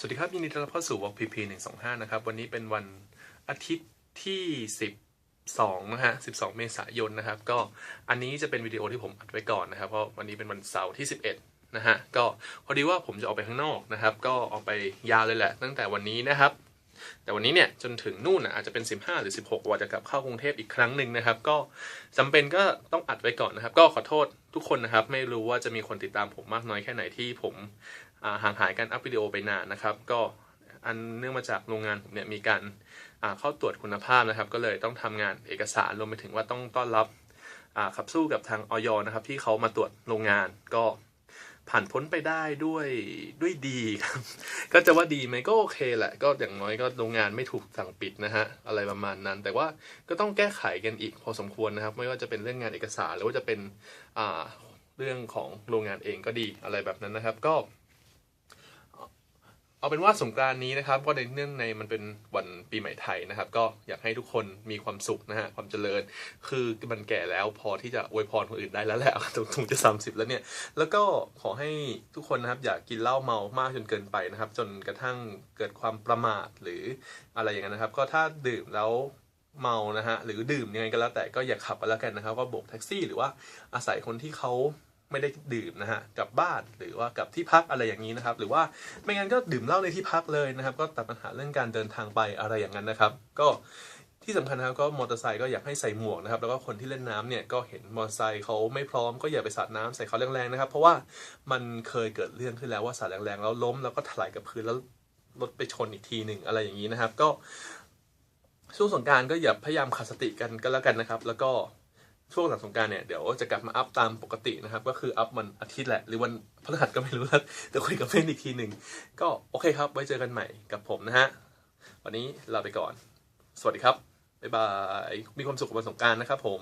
สวัสดีครับยินดีต้อนรับเข้าสู่ Walk PP 125 นะครับ วันนี้เป็นวันอาทิตย์ที่ 12 นะฮะ 12 เมษายนนะครับ ก็อันนี้จะเป็นวิดีโอที่ผมอัดไว้ก่อนนะครับ เพราะวันนี้เป็นวันเสาร์ที่ 11 นะฮะ ก็พอดีว่าผมจะออกไปข้างนอกนะครับ ก็ออกไปยาวเลยแหละ ตั้งแต่วันนี้นะครับ แต่วันนี้เนี่ยจนถึงนู่นนะอาจจะเป็น 15 หรือ 16ว่าจะกลับเข้ากรุงเทพอีกครั้งหนึ่งนะครับ ก็จำเป็นก็ต้องอัดไว้ก่อนนะครับ ก็ขอโทษทุกคนนะครับ ไม่รู้ว่าจะมีคนติดตามผมมากน้อยแค่ไหนที่ผมอ่าห่างหายการอัพวิดีโอไปนานนะครับ ก็อันเนื่องมาจากโรงงานผมเนี่ยมีการอ่าเข้าตรวจคุณภาพนะครับ ก็เลยต้องทำงานเอกสารรวมไปถึงว่าต้องต้อนรับอ่าขับสู้กับทางออยนะครับที่เขามาตรวจโรงงานก็ ผ่านพ้นไปได้ด้วยด้วยดีครับ ก็จะว่าดีไหมก็โอเคแหละ ก็อย่างน้อยก็โรงงานไม่ถูกสั่งปิดนะฮะ อะไรประมาณนั้น แต่ว่าก็ต้องแก้ไขกันอีกพอสมควรนะครับ ไม่ว่าจะเป็นเรื่องงานเอกสารหรือว่าจะเป็นอ่าเรื่องของโรงงานเองก็ดีอะไรแบบนั้นนะครับ ก็ เอาเป็นว่าสงกรานนี้นะครับก็ในเนื่องในมันเป็นวันปีใหม่ไทยนะครับ ก็อยากให้ทุกคนมีความสุขนะฮะความเจริญ คือมันแก่แล้วพอที่จะอวยพรคนอื่นได้แล้วแหละถึงจะ 30 แล้วเนี่ย แล้วก็ขอให้ทุกคนนะครับอย่ากินเหล้าเมามากจนเกินไปนะครับ จนกระทั่งเกิดความประมาทหรืออะไรอย่างนั้นนะครับ ก็ถ้าดื่มแล้วเมานะฮะหรือดื่มยังไงก็แล้วแต่ก็อย่าขับก็แล้วกันนะครับ ก็โบกแท็กซี่หรือว่าอาศัยคนที่เขา ไม่ได้ดื่มนะฮะกับบ้านหรือว่ากับที่พักอะไรอย่างนี้นะครับ หรือว่าไม่งั้นก็ดื่มเหล้าในที่พักเลยนะครับ ก็ตัดปัญหาเรื่องการเดินทางไปอะไรอย่างนั้นนะครับ ก็ที่สำคัญนะครับก็มอเตอร์ไซค์ก็อยากให้ใส่หมวกนะครับแล้วก็คนที่เล่นน้ำเนี่ยก็เห็นมอเตอร์ไซค์เขาไม่พร้อมก็อย่าไปสาดน้ำใส่เขาแรงๆนะครับเพราะว่ามันเคยเกิดเรื่องขึ้นแล้วว่าสาดแรงๆแล้วล้มแล้วก็ถลายกับพื้นแล้วรถไปชนอีกทีหนึ่งอะไรอย่างนี้นะครับ ก็ช่วงสงการก็อย่าพยายามขาดสติกันก็แล้วกันนะครับ แล้วก็ ช่วงหลังสงการเนี่ยเดี๋ยวจะกลับมาอัพตามปกตินะครับ ก็คืออัพมันอาทิตย์แหละ หรือวันพฤหัสก็ไม่รู้แล้วเดี๋ยวคุยกับเพื่อนอีกทีหนึ่งก็โอเคครับ ไว้เจอกันใหม่กับผมนะฮะวันนี้ลาไปก่อน สวัสดีครับบ๊ายบายมีความสุขกับวันสงการนะครับผม